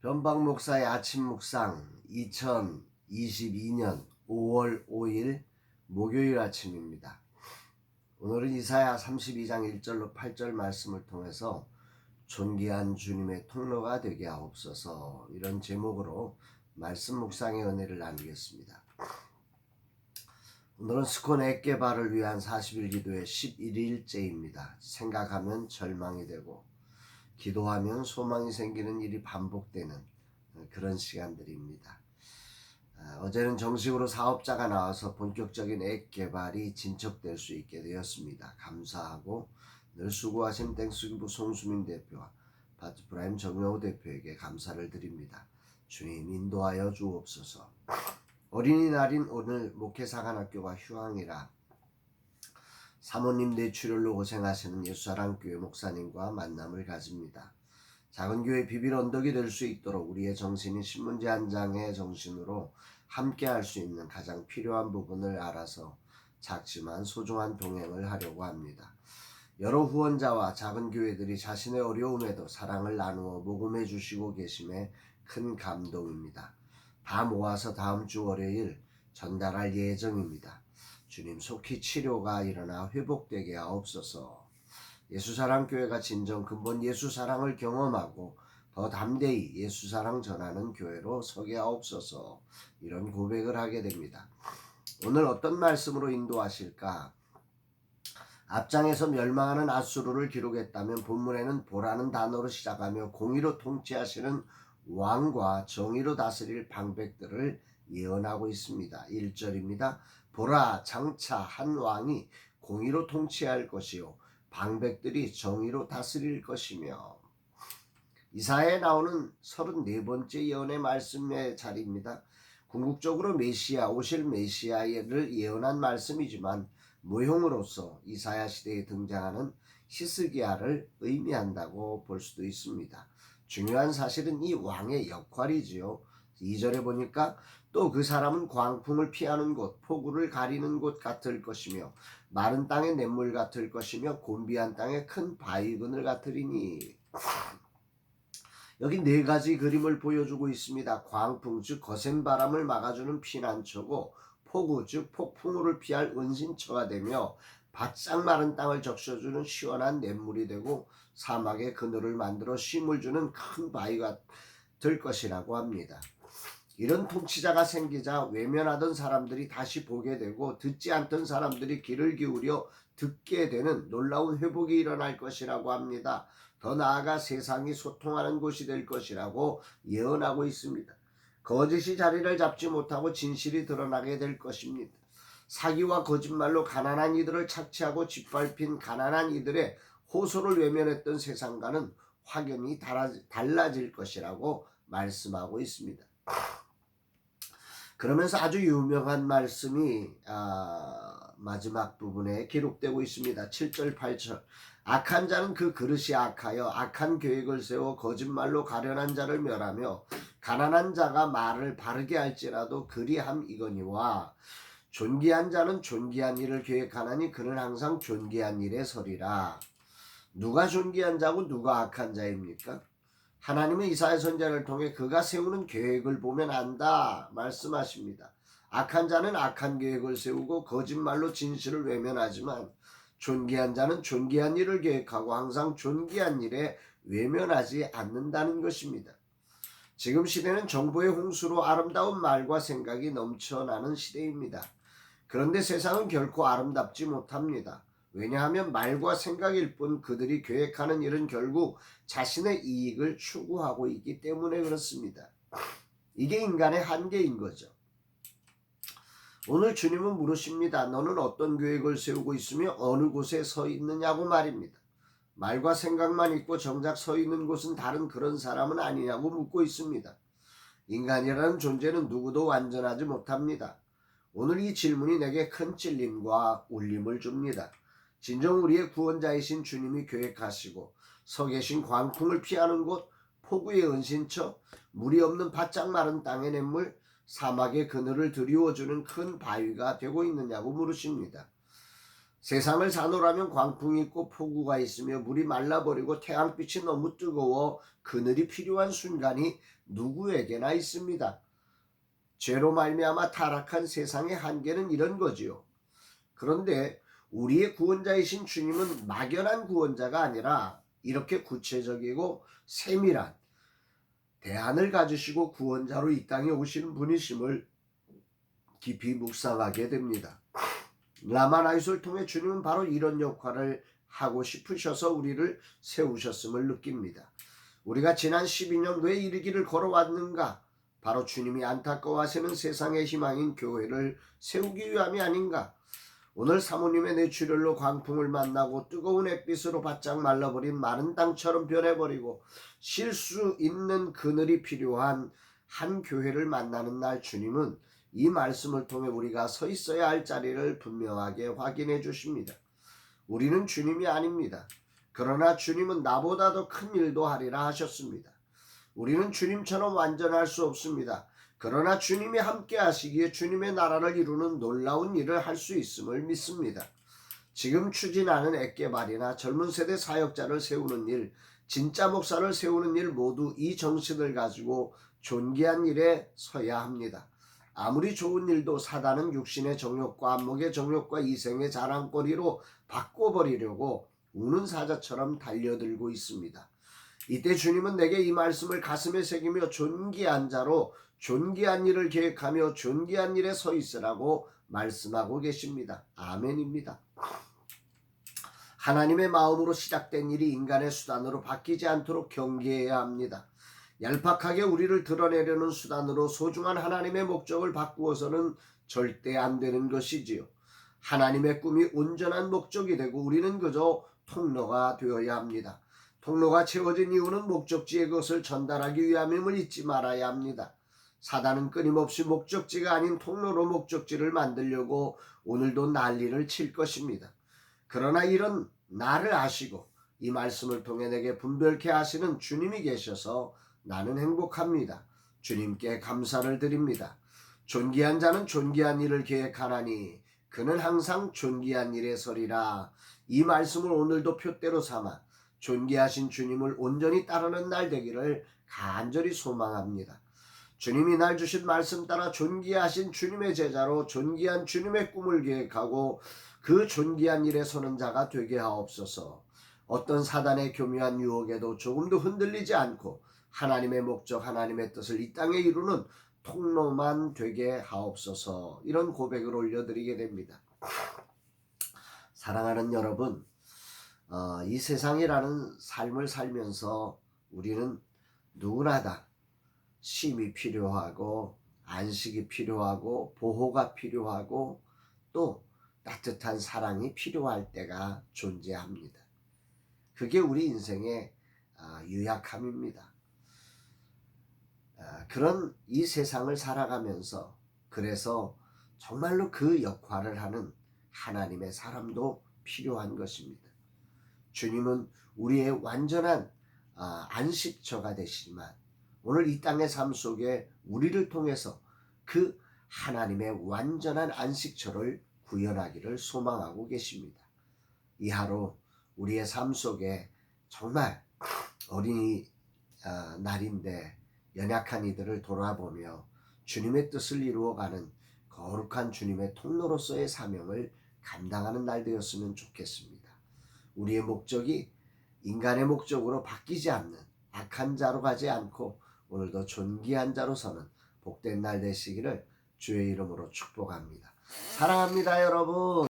변방 목사의 아침 묵상 2022년 5월 5일 목요일 아침입니다. 오늘은 이사야 32장 1절로 8절 말씀을 통해서 존귀한 주님의 통로가 되게 하옵소서 이런 제목으로 말씀 묵상의 은혜를 나누겠습니다. 오늘은 스콘 액개발을 위한 40일 기도의 11일째입니다. 생각하면 절망이 되고 기도하면 소망이 생기는 일이 반복되는 그런 시간들입니다. 아, 어제는 정식으로 사업자가 나와서 본격적인 액 개발이 진척될 수 있게 되었습니다. 감사하고 늘 수고하신 땡스기부 송수민 대표와 바트프라임 정영호 대표에게 감사를 드립니다. 주님 인도하여 주옵소서. 어린이날인 오늘 목회사관학교가 휴항이라 사모님 뇌출혈로 고생하시는 예수사랑교회 목사님과 만남을 가집니다. 작은 교회 비빌 언덕이 될 수 있도록 우리의 정신이 신문지 한 장의 정신으로 함께 할 수 있는 가장 필요한 부분을 알아서 작지만 소중한 동행을 하려고 합니다. 여러 후원자와 작은 교회들이 자신의 어려움에도 사랑을 나누어 모금해 주시고 계심에 큰 감동입니다. 다 모아서 다음 주 월요일 전달할 예정입니다. 주님 속히 치료가 일어나 회복되게 하옵소서. 예수사랑교회가 진정 근본 예수사랑을 경험하고 더 담대히 예수사랑 전하는 교회로 서게 하옵소서. 이런 고백을 하게 됩니다. 오늘 어떤 말씀으로 인도하실까? 앞장에서 멸망하는 아수르를 기록했다면 본문에는 보라는 단어로 시작하며 공의로 통치하시는 왕과 정의로 다스릴 방백들을 예언하고 있습니다. 1절입니다. 보라 장차 한 왕이 공의로 통치할 것이요 방백들이 정의로 다스릴 것이며 이사야에 나오는 34번째 예언의 말씀의 자리입니다. 궁극적으로 메시아 오실 메시아를 예언한 말씀이지만 모형으로서 이사야 시대에 등장하는 히스기야를 의미한다고 볼 수도 있습니다. 중요한 사실은 이 왕의 역할이지요. 2절에 보니까 또 그 사람은 광풍을 피하는 곳, 폭우를 가리는 곳 같을 것이며 마른 땅의 냇물 같을 것이며 곤비한 땅의 큰 바위 그늘 같으리니 여기 네 가지 그림을 보여주고 있습니다. 광풍 즉 거센 바람을 막아주는 피난처고 폭우 즉 폭풍우를 피할 은신처가 되며 바짝 마른 땅을 적셔주는 시원한 냇물이 되고 사막의 그늘을 만들어 쉼을 주는 큰 바위가 될 것이라고 합니다. 이런 통치자가 생기자 외면하던 사람들이 다시 보게 되고 듣지 않던 사람들이 귀를 기울여 듣게 되는 놀라운 회복이 일어날 것이라고 합니다. 더 나아가 세상이 소통하는 곳이 될 것이라고 예언하고 있습니다. 거짓이 자리를 잡지 못하고 진실이 드러나게 될 것입니다. 사기와 거짓말로 가난한 이들을 착취하고 짓밟힌 가난한 이들의 호소를 외면했던 세상과는 확연히 달라질 것이라고 말씀하고 있습니다. 그러면서 아주 유명한 말씀이 아, 마지막 부분에 기록되고 있습니다. 7절 8절 악한 자는 그 그릇이 악하여 악한 계획을 세워 거짓말로 가련한 자를 멸하며 가난한 자가 말을 바르게 할지라도 그리함 이거니와 존귀한 자는 존귀한 일을 계획하나니 그는 항상 존귀한 일에 서리라. 누가 존귀한 자고 누가 악한 자입니까? 하나님은 이사야 선자를 통해 그가 세우는 계획을 보면 안다 말씀하십니다. 악한 자는 악한 계획을 세우고 거짓말로 진실을 외면하지만 존귀한 자는 존귀한 일을 계획하고 항상 존귀한 일에 외면하지 않는다는 것입니다. 지금 시대는 정보의 홍수로 아름다운 말과 생각이 넘쳐나는 시대입니다. 그런데 세상은 결코 아름답지 못합니다. 왜냐하면 말과 생각일 뿐 그들이 계획하는 일은 결국 자신의 이익을 추구하고 있기 때문에 그렇습니다. 이게 인간의 한계인 거죠. 오늘 주님은 물으십니다. 너는 어떤 계획을 세우고 있으며 어느 곳에 서 있느냐고 말입니다. 말과 생각만 있고 정작 서 있는 곳은 다른 그런 사람은 아니냐고 묻고 있습니다. 인간이라는 존재는 누구도 완전하지 못합니다. 오늘 이 질문이 내게 큰 찔림과 울림을 줍니다. 진정 우리의 구원자이신 주님이 계획하시고 서 계신 광풍을 피하는 곳, 폭우의 은신처, 물이 없는 바짝 마른 땅의 냇물, 사막의 그늘을 드리워주는 큰 바위가 되고 있느냐고 물으십니다. 세상을 사노라면 광풍이 있고 폭우가 있으며 물이 말라버리고 태양빛이 너무 뜨거워 그늘이 필요한 순간이 누구에게나 있습니다. 죄로 말미암아 타락한 세상의 한계는 이런 거지요. 그런데 우리의 구원자이신 주님은 막연한 구원자가 아니라 이렇게 구체적이고 세밀한 대안을 가지시고 구원자로 이 땅에 오시는 분이심을 깊이 묵상하게 됩니다. 라마나이스를 통해 주님은 바로 이런 역할을 하고 싶으셔서 우리를 세우셨음을 느낍니다. 우리가 지난 12년 왜 이르기를 걸어왔는가? 바로 주님이 안타까워하시는 세상의 희망인 교회를 세우기 위함이 아닌가? 오늘 사모님의 뇌출혈로 광풍을 만나고 뜨거운 햇빛으로 바짝 말라버린 마른 땅처럼 변해버리고 쉴 수 있는 그늘이 필요한 한 교회를 만나는 날 주님은 이 말씀을 통해 우리가 서 있어야 할 자리를 분명하게 확인해 주십니다. 우리는 주님이 아닙니다. 그러나 주님은 나보다 더큰 일도 하리라 하셨습니다. 우리는 주님처럼 완전할 수 없습니다. 그러나 주님이 함께 하시기에 주님의 나라를 이루는 놀라운 일을 할 수 있음을 믿습니다. 지금 추진하는 액개발이나 젊은 세대 사역자를 세우는 일, 진짜 목사를 세우는 일 모두 이 정신을 가지고 존귀한 일에 서야 합니다. 아무리 좋은 일도 사단은 육신의 정욕과 안목의 정욕과 이생의 자랑거리로 바꿔버리려고 우는 사자처럼 달려들고 있습니다. 이때 주님은 내게 이 말씀을 가슴에 새기며 존귀한 자로 존귀한 일을 계획하며 존귀한 일에 서 있으라고 말씀하고 계십니다. 아멘입니다. 하나님의 마음으로 시작된 일이 인간의 수단으로 바뀌지 않도록 경계해야 합니다. 얄팍하게 우리를 드러내려는 수단으로 소중한 하나님의 목적을 바꾸어서는 절대 안 되는 것이지요. 하나님의 꿈이 온전한 목적이 되고 우리는 그저 통로가 되어야 합니다. 통로가 채워진 이유는 목적지에 그것을 전달하기 위함임을 잊지 말아야 합니다. 사단은 끊임없이 목적지가 아닌 통로로 목적지를 만들려고 오늘도 난리를 칠 것입니다. 그러나 이런 나를 아시고 이 말씀을 통해 내게 분별케 하시는 주님이 계셔서 나는 행복합니다. 주님께 감사를 드립니다. 존귀한 자는 존귀한 일을 계획하나니 그는 항상 존귀한 일에 서리라. 이 말씀을 오늘도 표대로 삼아 존귀하신 주님을 온전히 따르는 날 되기를 간절히 소망합니다. 주님이 날 주신 말씀 따라 존귀하신 주님의 제자로 존귀한 주님의 꿈을 계획하고 그 존귀한 일에 서는 자가 되게 하옵소서. 어떤 사단의 교묘한 유혹에도 조금도 흔들리지 않고 하나님의 목적, 하나님의 뜻을 이 땅에 이루는 통로만 되게 하옵소서. 이런 고백을 올려드리게 됩니다. 사랑하는 여러분, 어, 이 세상이라는 삶을 살면서 우리는 누구나 다 쉼이 필요하고 안식이 필요하고 보호가 필요하고 또 따뜻한 사랑이 필요할 때가 존재합니다. 그게 우리 인생의 아, 유약함입니다. 아, 그런 이 세상을 살아가면서 그래서 정말로 그 역할을 하는 하나님의 사람도 필요한 것입니다. 주님은 우리의 완전한 아, 안식처가 되시지만 오늘 이 땅의 삶 속에 우리를 통해서 그 하나님의 완전한 안식처를 구현하기를 소망하고 계십니다. 이 하루 우리의 삶 속에 정말 어린이 아, 날인데 연약한 이들을 돌아보며 주님의 뜻을 이루어가는 거룩한 주님의 통로로서의 사명을 감당하는 날 되었으면 좋겠습니다. 우리의 목적이 인간의 목적으로 바뀌지 않는 악한 자로 가지 않고 오늘도 존귀한 자로 서는 복된 날 되시기를 주의 이름으로 축복합니다. 사랑합니다, 여러분.